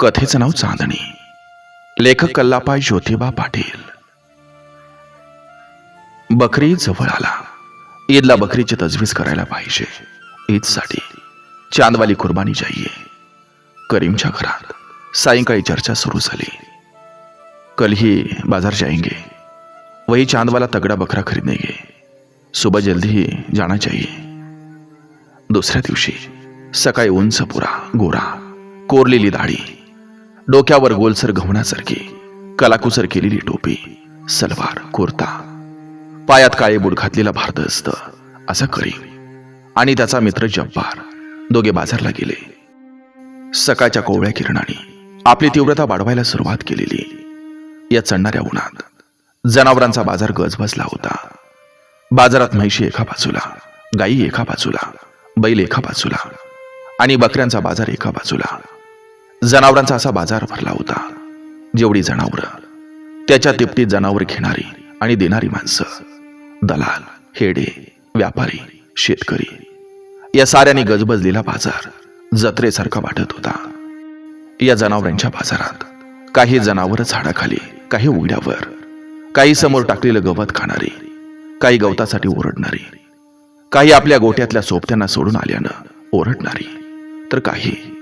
कथेचं नाव चांदणी. लेखक कल्लापाय ज्योतिबा पाटील. बकरी ईद जवळ आला. ईदला बकरीची तजवीज करायला पाहिजे. ईदसाठी चांदवाली कुर्बानी जाईये. करीमच्या घरात सायंकाळी चर्चा सुरू झाली. कल ही बाजार जाएंगे वही चांद वाला तगड़ा बकरा खरीदेंगे सुबह जल्दी ही जाना चाहिए. दुसऱ्या दिवशी सकाळी उंच पुरा गोरा कोरलेली दाढी. डोक्यावर गोलसर गव्हाणासारखी कलाकुसर केलेली टोपी सलवार कुर्ता. पायात काळे बुड घातलेला भारदस्त असा करीम आणि त्याचा मित्र जब्बार दोघे बाजारला गेले. सकाळच्या कोवळ्या किरणाने आपली तीव्रता वाढवायला सुरुवात केलेली. या चढणाऱ्या उन्हात जनावरांचा बाजार गजबजला होता. बाजारात म्हैशी एका बाजूला गाई एका बाजूला बैल एका बाजूला आणि बकऱ्यांचा बाजार एका बाजूला. जनावरांचा असा बाजार भरला होता जेवढी जनावरं त्याच्या तिपटीत जनावर घेणारी आणि देणारी माणसं दलाल हेडे व्यापारी शेतकरी या साऱ्यांनी गजबजलेला बाजार जत्रेसारखा वाटत होता. या जनावरांच्या बाजारात काही जनावर झाडाखाली काही उघड्यावर काही समोर टाकलेलं गवत खाणारी काही गवतासाठी ओरडणारी काही आपल्या गोट्यातल्या सोबत्यांना सोडून आल्यानं ओरडणारी तर काही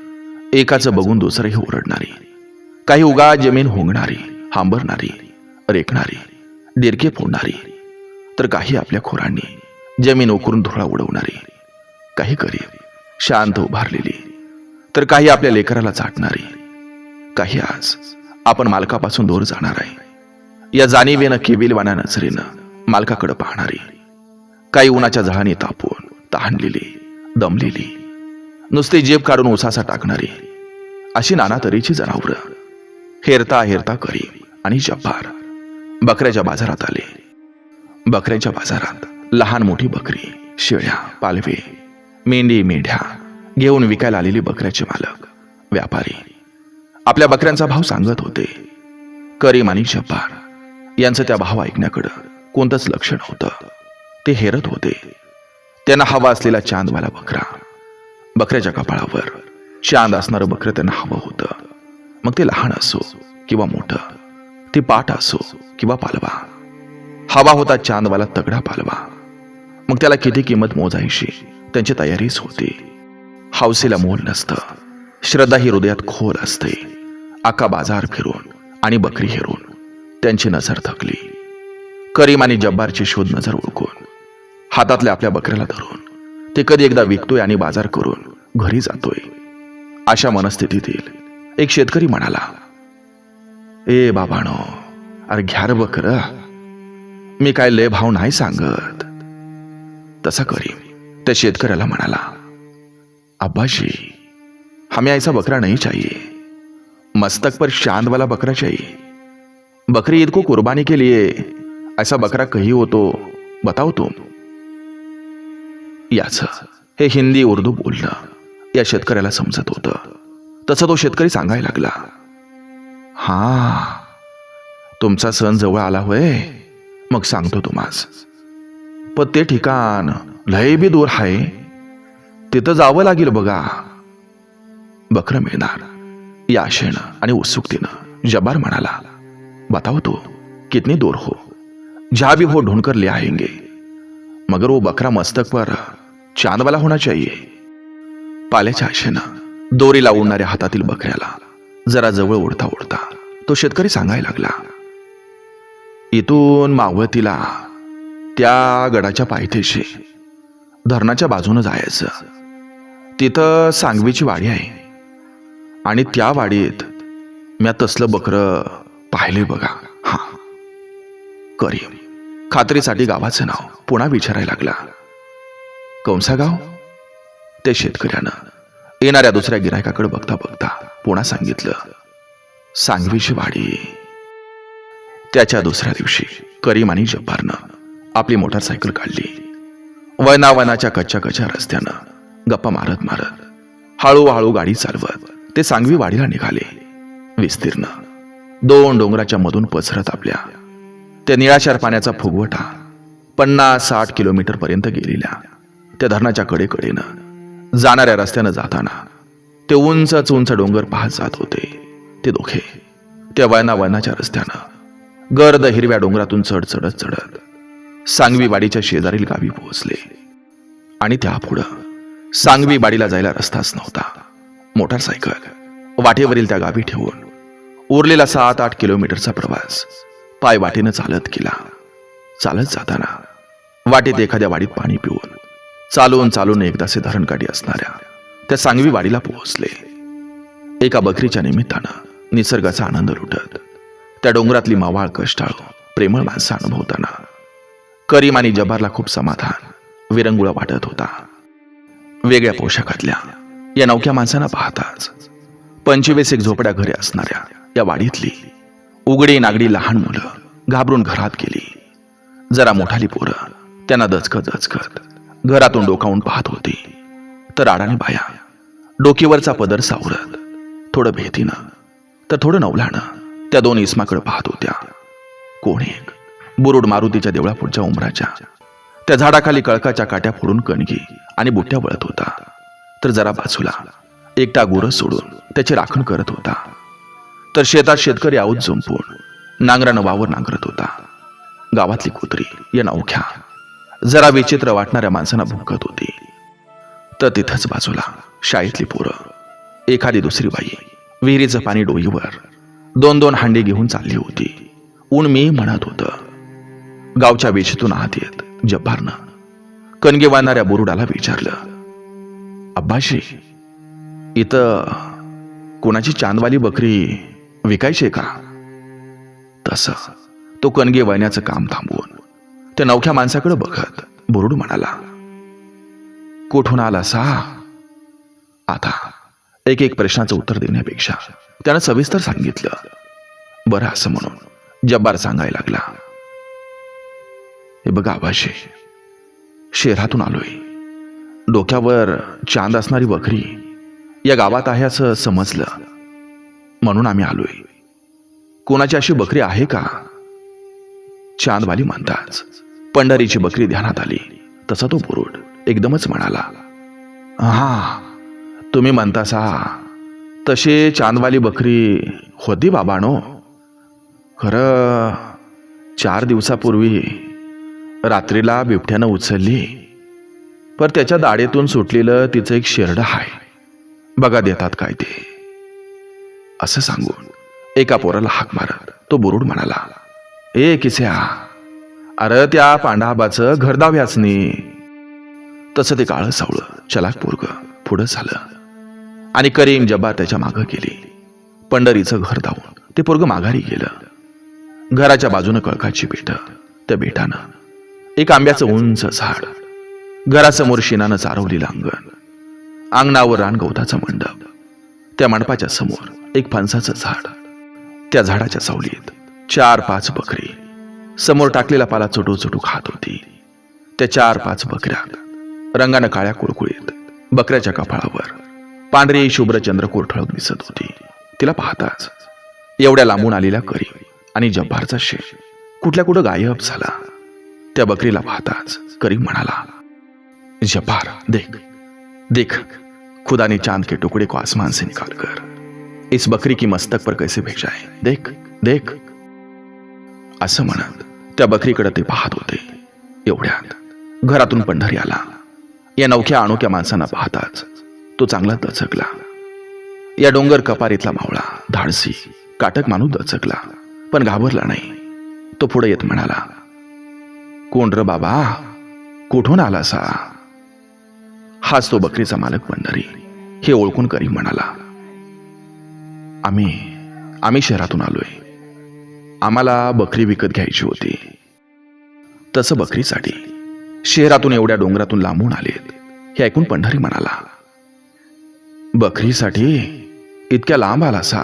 एकाचं बघून दुसरंही ओरडणारी. काही उगा जमीन होंगणारी हांबरणारी रेखणारी डिरके फोडणारी. तर काही आपल्या खोरांनी जमीन उकरून धुळा उडवणारी. काही गरीब शांत उभारलेली. तर काही आपल्या लेकराला चाटणारी. काही आज आपण मालकापासून दूर जाणार आहे. या जाणीवेनं केबिलवाना नजरेनं मालकाकडे पाहणारी. काही उन्हाच्या झळाने तापून तहानलेली दमलेली. नुसती जेब काढून उसासा टाकणारी. अशी नाना तऱ्हेची जनावरं हेरता हेरता करी आणि जब्बार. बकऱ्याच्या बाजारात आले. बकऱ्याच्या बाजारात लहान मोठी बकरी शेळ्या पालवे मेंढी मेंढ्या घेऊन विकायला आलेली बकऱ्याचे मालक व्यापारी. आपल्या बकऱ्यांचा भाव सांगत होते. करीम आणि जब्बार यांचं त्या भाव ऐकण्याकडं कोणतंच लक्ष नव्हतं. ते हेरत होते. त्यांना हवा असलेला चांदवाला बकरा बकऱ्याच्या कपाळावर. चांद असणारं बकरं त्यांना हवं होतं. मग ते लहान असो किंवा मोठं ते पाठ असो किंवा पालवा. हवा होता चांदवाला तगडा पालवा. मग त्याला किती किंमत मोजायची त्यांची तयारीच होती. हौसेला मोल नसतं. श्रद्धा ही हृदयात खोल असते. अख्खा बाजार फिरून आणि बकरी हेरून त्यांची नजर थकली. करीम आणि जब्बारची शोध नजर ओळखून हातातल्या आपल्या बकऱ्याला धरून ते कधी एकदा विकतोय आणि बाजार करून घरी जातोय. अशा मनस्थितीतील एक शेतकरी म्हणाला ए बाबानो अरे घ्यार बकर. मी काय लय भाव नाही सांगत. तसा करी त्या शेतकऱ्याला म्हणाला अब्बाजी हमें ऐसा बकरा नहीं चाहिए मस्तक पर शांत वाला बकरा चाहिए बकरी ईद को कुर्बानी के लिए ऐसा बकरा कही हो तो बताओ तुम. याच हे हिंदी उर्दू बोलणं. या शेतकऱ्याला समजत होतं. तसं तो शेतकरी सांगायला लागला हा तुमचा सण जवळ आला होय मग सांगतो तुम्हास. पण ते ठिकाण लय बी दूर आहे तिथं जावं लागेल बघा. बकरं मिळणार. या आशेनं आणि उत्सुकतेनं जबार म्हणाला बताओ तो कितनी दूर हो? जहां भी हो ढूंढकर ले आएंगे. मगर वो बकरा मस्तक पर चांद वाला होना चाहिए. पाल्याच्या आशेनं दोरीला उडणाऱ्या हातातील बकऱ्याला जरा जवळ ओढता ओढता तो शेतकरी सांगायला लागला इथून मावळतीला त्या गडाच्या पायथ्याशी धरणाच्या बाजूनं जायचं. तिथं सांगवीची वाडी आहे आणि त्या वाडीत म्या तसलं बकरं पाहिले बघा. हा. करी खात्रीसाठी गावाचं नाव पुन्हा विचारायला लागला. कंसा गाव? त्या शेतकऱ्यानं येणाऱ्या दुसऱ्या गिरायकाकडे बघता बघता पुन्हा सांगितलं सांगवीची वाडी. त्याच्या दुसऱ्या दिवशी करीम आणि जब्बारनं आपली मोटारसायकल काढली. वना वनाच्या कच्च्या कच्च्या रस्त्यानं गप्पा मारत मारत हळूहळू गाडी चालवत ते सांगवी वाडीला निघाले. विस्तीर्ण दोन डोंगराच्या मधून पसरत आपल्या त्या निळाशार पाण्याचा फुगवटा पन्नास साठ किलोमीटर पर्यंत गेलेल्या त्या धरणाच्या कडेकडेनं जाणाऱ्या रस्त्यानं जाताना ते उंचच उंच डोंगर पाहत जात होते. ते दोघे त्या वयना वयनाच्या रस्त्यानं गर्द हिरव्या डोंगरातून चढ चढत चढत सांगवी वाडीच्या शेजारील गावी पोहोचले. आणि त्यापुढं सांगवी वाडीला जायला रस्ताच नव्हता. मोटारसायकल वाटेवरील त्या गावी ठेवून उरलेला सात आठ किलोमीटरचा प्रवास पाय वाटेनं चालत केला चालत जाताना वाटेत एखाद्या वाडीत पाणी पिऊन चालून चालून एकदाचे धरणकाठी असणाऱ्या त्या सांगवी वाडीला पोहोचले. एका बकरीच्या निमित्तानं निसर्गाचा आनंद लुटत त्या डोंगरातली मावाळ कष्टाळू प्रेमळ माणसं अनुभवताना करीम आणि जबारला खूप समाधान विरंगुळा वाटत होता. वेगळ्या पोशाखातल्या या नौक्या माणसांना पाहताच पंचवीस एक झोपड्या घरे असणाऱ्या या वाडीतली उघडी नागडी लहान मुलं घाबरून घरात गेली. जरा मोठाली पोरं त्यांना दचकत दचकत घरातून डोकावून पाहत होती. तर आडाने बाया डोकीवरचा पदर सावरत थोडं भीतीनं तर थोडं नवलानं त्या दोन इस्माकडे पाहत होत्या. कोण एक? बुरुड मारुतीच्या देवळापुढच्या उमराच्या त्या झाडाखाली कळकाच्या काट्या फोडून कणगी आणि बुट्ट्या वळत होता. तर जरा बाजूला एकटा गुरस सोडून त्याची राखण करत होता. तर शेतात शेतकरी आऊत झुंपून नांगरानं वावर नांगरत होता. गावातली कुत्री या नवख्या जरा विचित्र वाटणाऱ्या माणसांना भुंकत होती. तर तिथंच बाजूला शाळेतली पोरं एखादी दुसरी बाई विहिरीचं पाणी डोईवर दोन दोन हांडी घेऊन चालली होती. ऊन मी म्हणत होतं गावच्या वेशीतून आत येत जब्बारनं. कणगे वाहणाऱ्या बुरुडाला विचारलं अब्बाशी इथं कोणाची चांदवाली बकरी विकायची का? तसं तो कणगे वळण्याचं काम थांबवून त्या नवख्या माणसाकडे बघत बुरुड म्हणाला कुठून आला सा? आता एक एक प्रश्नाचं उत्तर देण्यापेक्षा त्यानं सविस्तर सांगितलं. बरं असं म्हणून जब्बार सांगायला लागला हे बघा आभाशे शहरातून आलोय. डोक्यावर चांद असणारी बकरी या गावात आहे असं समजलं. म्हणून आम्ही आलोय. कोणाची अशी बकरी आहे का? चांदवाली म्हणताच पंढरीची बकरी ध्यानात आली. तसा तो बुरुड एकदमच म्हणाला हा तुम्ही म्हणता सा तशी चांदवाली बकरी होती बाबानो. खरं चार दिवसापूर्वी रात्रीला बिबट्यानं उचलली पर त्याच्या दाढेतून सुटलेलं तिचं एक शेरड आहे बघा देतात काय ते. असं सांगून एका पोराला हाक मारत तो बुरुड म्हणाला ए किस्या अरे त्या पांडाबाचं घरदाव याचनी तसं ते काळं सावळं चलाक पोरग पुढं झालं. आणि करीम जब्बा त्याच्या मागं गेली. पंढरीचं घर धावून ते पोरग माघारी गेलं. घराच्या बाजूनं कळकाची बेट त्या बेटानं. एक आंब्याचं उंच झाड घरासमोर शिनानं चारवलेलं अंगण अंगणावर रानगवताचा मंडप त्या मंडपाच्या समोर एक फणसाचं झाड त्या झाडाच्या सावलीत चार पाच बकरी समोर टाकलेला पाला चुटू चुटू खात होती. त्या चार पाच बकऱ्या रंगानं काळ्या कुळकुळीत बकऱ्याच्या कपाळावर पांढरी शुभ्र चंद्रकोर ठळक दिसत होती. तिला पाहताच एवढ्या लांबून आलेल्या करी आणि जब्बारचा शेर कुठल्या कुठं गायब झाला. त्या बकरीला पाहताच करीम म्हणाला जब्बार देख देख खुदा ने चांद के टुकड़े को आसमान से निकाल कर. इस बकरी की मस्तक पर कैसे भेजा है देख देख. असं म्हणत त्या बकरीकडे ते पाहत होते. एवढ्यात घरातून पंढरी आला. या नवख्या अनोख्या माणसांना पाहताच तो चांगला दचकला. या डोंगर कपारीतला मावळा धाडसी काटक माणूस दचकला पण घाबरला नाही. तो पुढे येत म्हणाला कोण र बाबा? कुठून आला सा हाच तो बकरीचा मालक पंढरी हे ओळखून करी म्हणाला. आम्ही आम्ही शहरातून आलोय. आम्हाला बकरी विकत घ्यायची होती. तसं बकरीसाठी. शहरातून एवढ्या डोंगरातून लांबून आलेत हे ऐकून पंढरी म्हणाला बकरीसाठी इतक्या लांब आला सा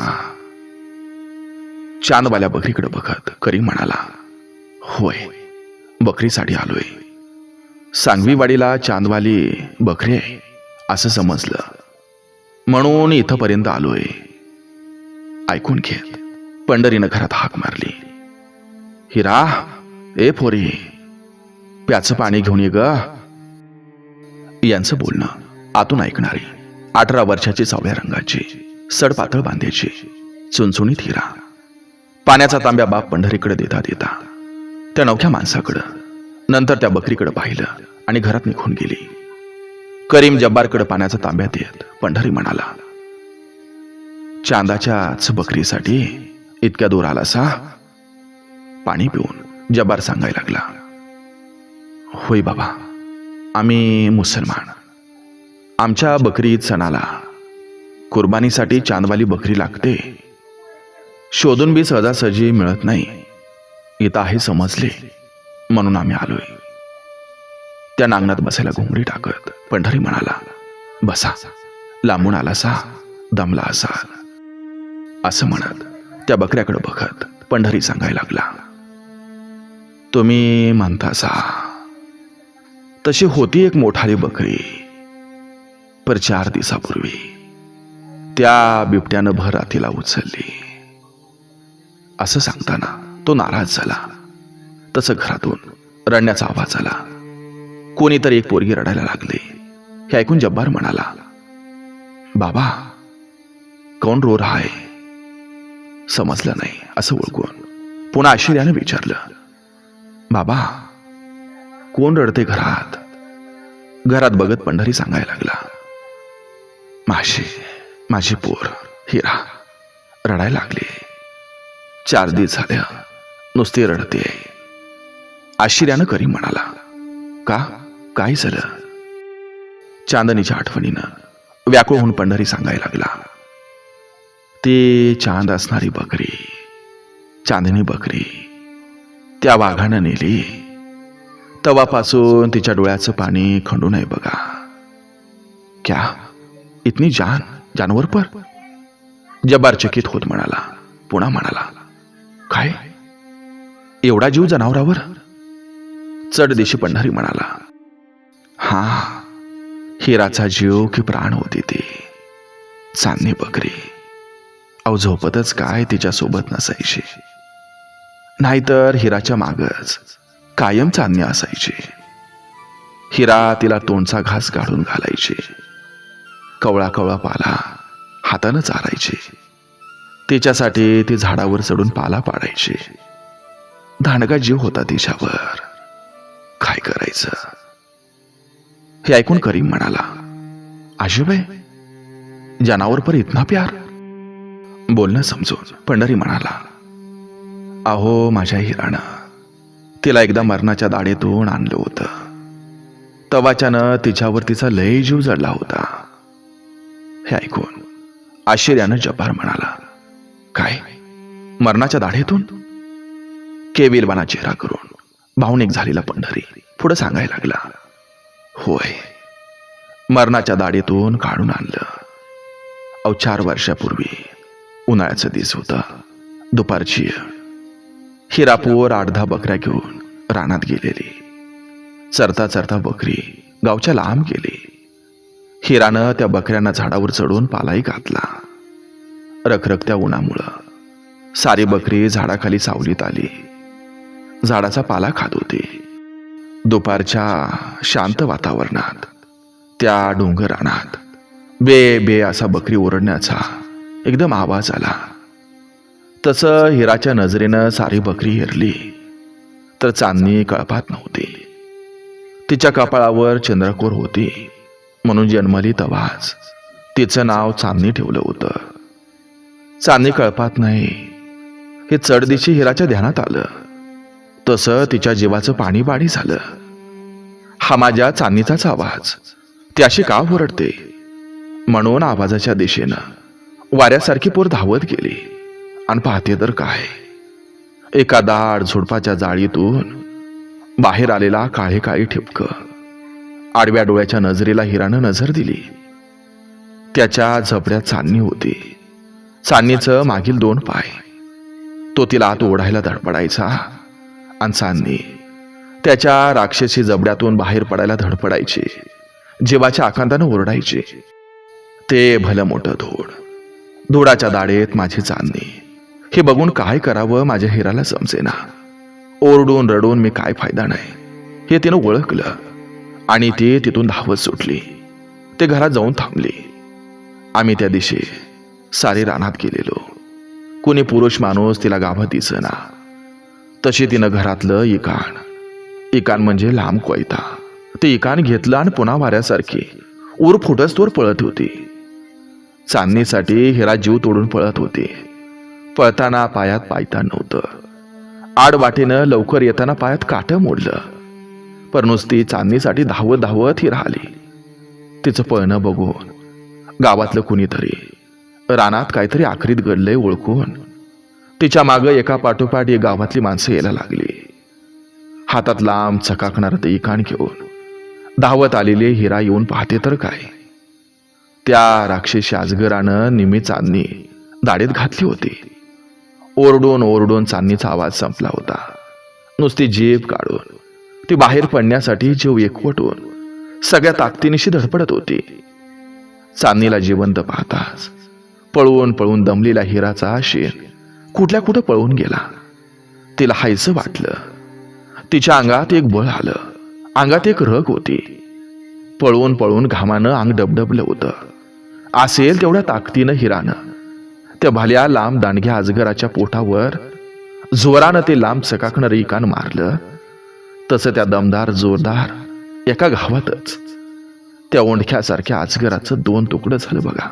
चांदवाल्या बकरीकडे बघत करी म्हणाला होय बकरीसाठी आलोय. सांगवीवाडीला चांदवाली बकरी आहे असं समजलं. म्हणून इथंपर्यंत आलोय. ऐकून घेत पंढरीनं घरात हाक मारली हिरा ए फोरी प्याचं पाणी घेऊन ये ग. यांचं बोलणं आतून ऐकणारी अठरा वर्षाची सावळ्या रंगाची सडपातळ बांध्याची चुनचुणीत हिरा. पाण्याचा तांब्या बाप पंढरीकडे देता देता त्या नवख्या माणसाकडं नंतर त्या बकरीकडे पाहिलं आणि घरात निघून गेली. करीम जब्बारकडे पाण्याचा तांब्या देत पंढरी म्हणाला चांदाच्याच बकरीसाठी इतक्या दूर आला सा पाणी पिऊन जब्बार सांगायला लागला होय बाबा आम्ही मुसलमान. आमच्या बकरी सणाला कुर्बानीसाठी चांदवाली बकरी लागते. शोधून बी सहजासहजी मिळत नाही. इथं आहे समजले म्हणून आम्ही आलोय. त्या नांगणात बसायला घुंगडी टाकत पंढरी म्हणाला बसा लांबून आला सा दमला असा असं म्हणत त्या बकऱ्याकडे बघत पंढरी सांगायला लागला तुम्ही म्हणता सा तशी होती एक मोठाली बकरी. पर चार दिवसापूर्वी त्या बिबट्यानं भर रातीला उचलली. असं सांगताना तो नाराज झाला. तसं घरातून रडण्याचा आवाज आला. कोणीतरी एक पोरगी रडायला लागली. हे ऐकून जब्बार म्हणाला बाबा कोण रो रहा समजलं नाही असं ओळखून पुन्हा आश्चर्यानं विचारलं बाबा कोण रडते घरात. घरात बघत पंढरी सांगायला लागला. माशे माझी पोर हिरा रडायला लागली. चार दिवस झाल्या नुसती रडते. आश्चर्यानं करी म्हणाला का? काय झालं? चांदणीच्या आठवणीनं व्याकुळ होऊन पंढरी सांगायला लागला. ते चांद असणारी बकरी चांदणी बकरी त्या वाघानं नेली. तवापासून तिच्या डोळ्याचं पाणी खंडू नये बघा. क्या? इतनी जान? जानवर पर? जब्बार चकित होत म्हणाला. पुन्हा म्हणाला. काय? एवढा जीव जनावरावर? चढ दिशी पंढरी म्हणाला. हा हिराचा जीव की प्राण होती ती. चांदणी बकरी. अव झोपतच काय तिच्यासोबत नसायची. नाहीतर हिराच्या मागच. कायम चांदणे असायची. हिरा तिला तोंडचा घास काढून घालायचे. कवळा कवळा पाला हातानं चारायचे. तिच्यासाठी ती झाडावर चढून पाला पाडायची. धांडगा जीव होता तिच्यावर. काय करायचं? हे ऐकून करीम म्हणाला आजीबाई जनावर पर इतना प्यार? बोलणं समजून पंढरी म्हणाला अहो माझ्या हिरानं तिला एकदा मरणाच्या दाढेतून आणलं होतं. तवाच्यानं तिच्यावर तिचा लय जीव जडला होता. हे ऐकून आश्चर्यानं जब्बार म्हणाला काय? मरणाच्या दाढेतून? केविलवाना चेहरा करून भावनिक झालेला पंढरी पुढे सांगायला लागला होय मरणाच्या दाढेतून काढून आणलं. अव चार वर्षापूर्वी उन्हाळ्याचं दिस होता. दुपारची हिरापूर आठ बकऱ्या घेऊन रानात गेलेली. चरता चरता बकरी गावच्या लांब गेली. हिरानं त्या बकऱ्यांना झाडावर चढून पालाही घातला. रखरखत्या उन्हामुळं सारी बकरी झाडाखाली सावलीत आली. झाडाचा पाला खात होती. दुपारच्या शांत वातावरणात त्या डोंगर रानात बे बे असा बकरी ओरडण्याचा एकदम आवाज आला. तसं हिराच्या नजरेनं सारी बकरी हिरली तर चांदणी कळपात नव्हती. तिच्या कपाळावर चंद्रकोर होती म्हणून जन्मली तवाज तिचं नाव चांदणी ठेवलं होतं. चांदणी कळपात नाही. हे चढदिशी हिराच्या ध्यानात आलं. तसं तिच्या जीवाचं पाणी पाणी झालं. हा माझ्या चांदणीचाच आवाज. त्याशी का ओरडते? म्हणून आवाजाच्या दिशेनं वाऱ्यासारखी पोर धावत गेली. आणि पाहते तर काय. एका दाड झुडपाच्या जाळीतून बाहेर आलेला काळे काळी ठिपक. आडव्या डोळ्याच्या नजरेला हिरानं नजर दिली. त्याच्या झपड्यात चांदणी होती. चांदणीचं मागील दोन पाय. तो तिला आत ओढायला धडपडायचा आणि चांदणी त्याच्या राक्षसी जबड्यातून बाहेर पडायला धडपडायचे. जीवाच्या आकांतानं ओरडायचे. ते भलं मोठं धूड धुडाच्या दाडेत माझी चांदणी. हे बघून काय करावं माझ्या हिराला समजेना ओरडून रडून मी काय फायदा नाही. हे तिनं ओळखलं. आणि ती तिथून धावत सुटली. ते घरात जाऊन थांबली. आम्ही त्या दिवशी सारे रानात गेलेलो. कोणी पुरुष माणूस तिला गाभा दिसना. तशी तिनं घरातलं इकाण. इकान म्हणजे लांब कोयता. ते इकान घेतलं आणि पुन्हा वाऱ्यासारखी. ऊर फुटस्तोर पळत होती. चांदणीसाठी हिरा जीव तोडून पळत होती. पळताना पायात पायता नव्हतं. आड वाटेनं लवकर येताना पायात काटं मोडलं. पण नुसती चांदणीसाठी धावत धावत ही राहिली. तिचं पळणं बघून गावातलं कुणीतरी रानात काहीतरी आखरीत घडलंय ओळखून तिच्या मागं एका पाठोपाठ एक गावातली माणसं यायला लागली. हातात लांब चकाकणारं ते इकाण घेऊन धावत आलेले हिरा येऊन पाहते तर काय? त्या राक्षसी आजगरानं निमी चांदणी दाढीत घातली होती. ओरडून ओरडून चांदणीचा आवाज संपला होता. नुसती जीभ काढून ती बाहेर पडण्यासाठी जीव एकवटून सगळ्या ताकदीनिशी धडपडत होती. चांदणीला जिवंत पाहताच पळवून पळून दमलेला हिराचा शेण कुठल्या कुठं पळून गेला. तिला हायचं वाटलं. तिच्या अंगात एक बळ आलं अंगात एक रग होती. पळवून पळून घामानं अंग डबडबलं होतं. असेल तेवढ्या ताकदीनं हिरानं. त्या भाल्या लांब दांडग्या अजगराच्या पोटावर जोरानं ते लांब चकाकणं रिकान मारलं. तसं त्या दमदार जोरदार एका घावातच त्या ओंडख्यासारख्या अजगराचं दोन तुकडं झालं बघा.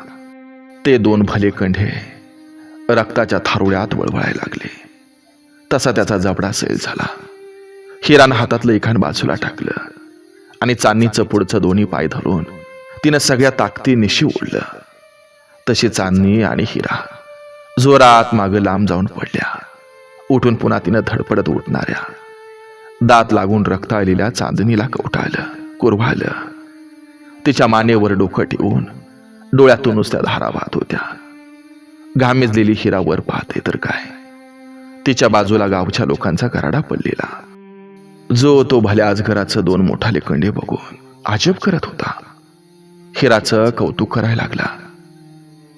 ते दोन भले कंढे रक्ताच्या थारुळ्यात वळवळायला लागले. तसा त्याचा जबडा सैल झाला. हिरानं हातातलं इखाण बाजूला टाकलं आणि चांदणीचं पुढचं दोन्ही पाय धरून तिनं सगळ्या ताकदी निशी ओढलं. तशी चांदणी आणि हिरा जोरात मागं लांब जाऊन पडल्या. उठून पुन्हा तिनं धडपडत उठणाऱ्या. दात लागून रक्त आलेल्या चांदणीला कवटाळलं कुरवाळलं तिच्या मानेवर डोकं ठेवून डोळ्यातून नुसत्या धारा वाहत होत्या. घामेजलेली हिरा वर पाहते तर काय? तिच्या बाजूला गावच्या लोकांचा कराडा पडलेला. जो तो भल्या आजगराचं दोन मोठाले कंडे बघून अजब करत होता. हिराचं कौतुक करायला लागला.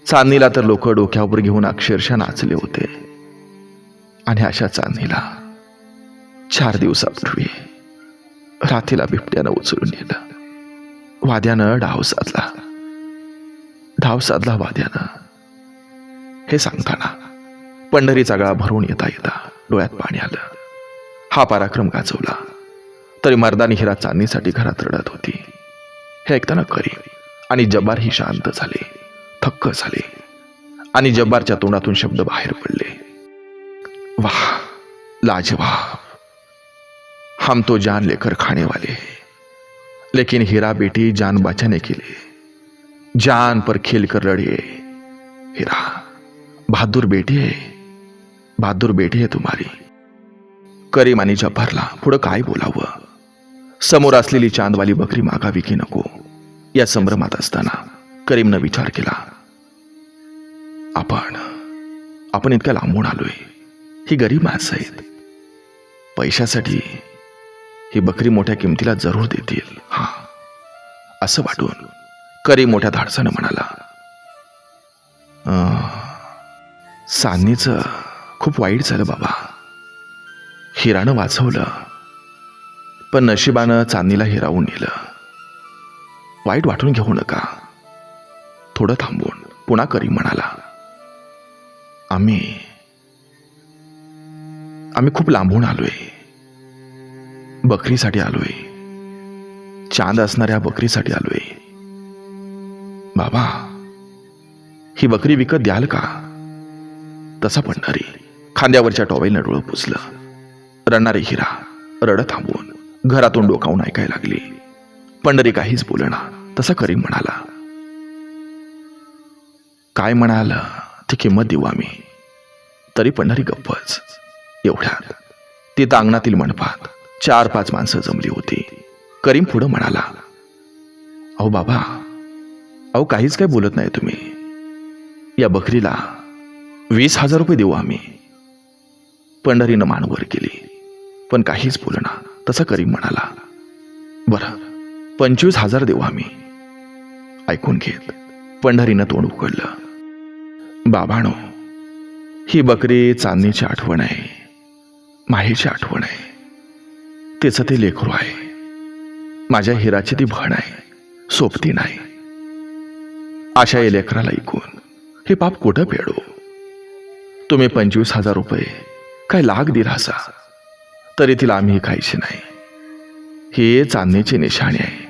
चांदणीला तर लोक डोक्यावर घेऊन अक्षरशः नाचले होते. आणि अशा चांदणीला चार दिवसापूर्वी रात्रीला बिबट्यानं उचलून नेलं. वाद्यानं डाव साधला. डाव साधला वाद्यानं. हे सांगताना पंढरीचा गळा भरून येता येता डोळ्यात पाणी आलं. हा पराक्रम गाजवला. तरी मर्दानी हिरा चांदणीसाठी घरात रडत होती. हे ऐकताना करी आणि जबार ही शांत झाले. थक्क झाले आणि जब्बारच्या तोंडातून शब्द बाहेर पडले. वाह लाजवाब. हम तो जान लेकर खाने वाले लेकिन हीरा बेटी जान बचाने के लिए जान पर खेल कर लड़िए हीरा बहादुर बेटी है. बहादुर बेटी आहे तुम्हारी. करीम आणि जब्बारला पुढं काय बोलावं? समोर असलेली चांदवाली बकरी मागावी की नको या संभ्रमात असताना? करीमनं विचार केला आपण आपण इतक्या लांबून आलोय. ही गरीब माणसं आहेत. पैशासाठी ही बकरी मोठ्या किमतीला जरूर देतील. हा. असं वाटून करी मोठ्या धाडसानं म्हणाला "अं, सान्नीचं खूप वाईट झालं बाबा. हिरानं वाचवलं पण नशिबानं चांदणीला हिरावून नेलं. वाईट वाटून घेऊ नका. थोडं थांबून पुन्हा करी म्हणाला आम्ही आम्ही खूप लांबून आलोय. बकरीसाठी आलोय. चांद असणाऱ्या बकरीसाठी आलोय. बाबा ही बकरी विकत द्याल का? तसा पडणारी खांद्यावरच्या टॉवेलनं डोळं पुसलं. रडणारी हिरा रडत थांबवून घरातून डोकावून ऐकायला लागली. पंढरी काहीच बोलणा तसा करीम म्हणाला काय म्हणाल ती किंमत देऊ आम्ही. तरी पंढरी गप्पच. एवढ्यात ती दांगणातील मंडपात चार पाच माणसं जमली होती. करीम पुढं म्हणाला अहो बाबा अहो काहीच काय बोलत नाही तुम्ही. या बकरीला वीस हजार रुपये देऊ आम्ही. पंढरीनं मानवर केली. पण काहीच बोलणार तसं करीम म्हणाला बरं पंचवीस हजार देऊ आम्ही. ऐकून घेत पंढरीनं तोंड उघडलं. बाबाणो ही बकरी चांदणीची आठवण आहे माहीची आठवण आहे. तिचं ते लेकरू आहे. माझ्या हिराची ती भण आहे सोबती नाही. अशा या लेकराला ऐकून हे पाप कुठं पेडो? तुम्ही पंचवीस हजार रुपये काय लाख दिला असा? तरी तिला आम्ही खायचे नाही. ही चांदणीची निशाणी आहे.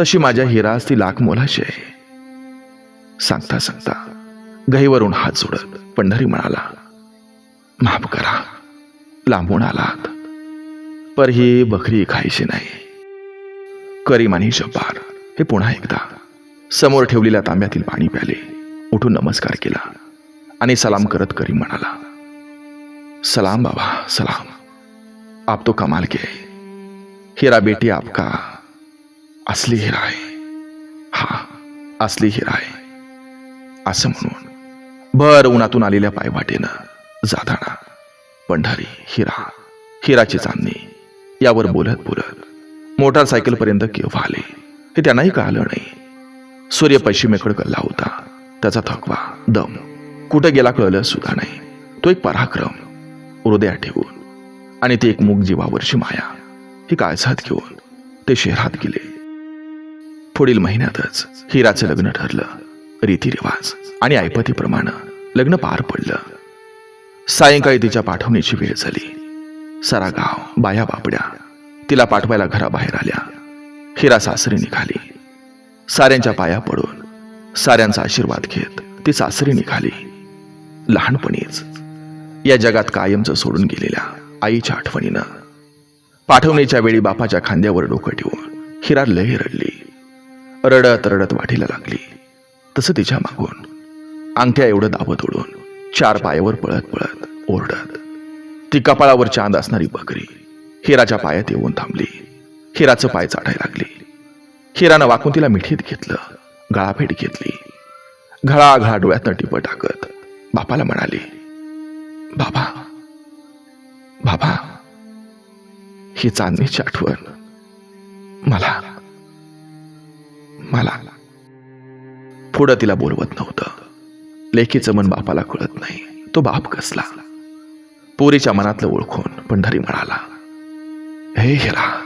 तशी माझ्या हिरास ती लाख मोलाची आहे. सांगता सांगता गहीवरून हात जोडत पंढरी म्हणाला माफ करा लांबून आलात पर ही बकरी खायची नाही. करीम आणि जब्बार हे पुन्हा एकदा समोर ठेवलेल्या तांब्यातील पाणी प्याले उठून नमस्कार केला आणि सलाम करत करीम म्हणाला सलाम बाबा सलाम. आप तो कमाल के हिरा बेटी आपका असली हिरा आहे हा असली हिरा आहे असं म्हणून भर उन्हातून आलेल्या पायवाटेनं जाताना पंढरी हिरा हिराची चांदणी यावर बोलत बोलत मोटारसायकलपर्यंत केव्हा आले हे त्यांनाही कळालं नाही. सूर्य पश्चिमेकडे कल्ला होता. त्याचा थकवा दम कुठं गेला कळलं सुद्धा नाही. तो एक पराक्रम हृदयात ठेवून आणि ती एक मूग जीवावरची माया ही काळजात घेऊन ते शहरात गेले. पुढील महिन्यातच हिराचं लग्न ठरलं रीतिरिवाज आणि ऐपतीप्रमाणे लग्न पार पडलं. सायंकाळी तिच्या पाठवण्याची वेळ झाली. सारा गाव बाया बापड्या तिला पाठवायला घराबाहेर आल्या. हिरा सासरी निघाली. साऱ्यांच्या पाया पडून साऱ्यांचा आशीर्वाद घेत ती सासरी निघाली. लहानपणीच या जगात कायमचं सोडून गेलेल्या आईच्या आठवणीनं पाठवणीच्या वेळी बापाच्या खांद्यावर डोकं ठेवून हिरा लय रडली. रडत रडत वाढीला लागली. तसं तिच्या मागून अंगठ्या एवढं दाबत ओढून चार पायावर पळत पळत ओरडत. ती कपाळावर चांद असणारी बकरी हिराच्या पायात येऊन थांबली. हिराचं पाय चाटायला लागली. हिरानं वाकून तिला मिठीत घेतलं गळाफेट घेतली. घळा डोळ्यातनं टिप टाकत बापाला म्हणाली बाबा बाबा ही चांदणीची आठवण मला मला. पुढं तिला बोलवत नव्हतं. लेखीचं मन बापाला कळत नाही. तो बाप कसला? पोरीच्या मनातलं ओळखून पंढरी म्हणाला हे हिरा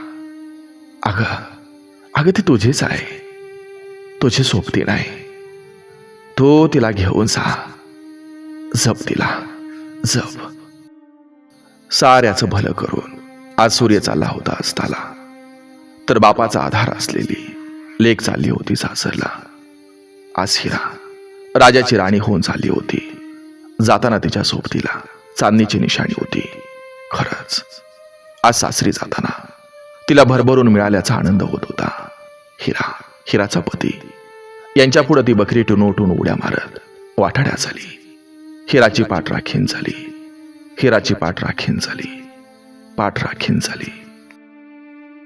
अग अगं ती तुझीच आहे. तुझी सोबती नाही. तो तिला घेऊन सा जप तिला. जप. साऱ्याचं भलं करून आज सूर्य चालला होता असताला. तर बापाचा आधार असलेली लेख चालली होती सासरला. आज हिरा राजाची राणी होऊन चालली होती. जाताना तिच्या सोबतीला चांदणीची निशाणी होती. खरंच आज सासरी जाताना तिला भरभरून मिळाल्याचा आनंद होत होता. हिरा हिराचा पती. यांच्या पुढे ती बकरी टुनोटून उड्या मारत वाटाड्या झाली. हिराची पाठ राखीन झाली. हिराची पाठ राखीन झाली. पाठ राखीन झाली.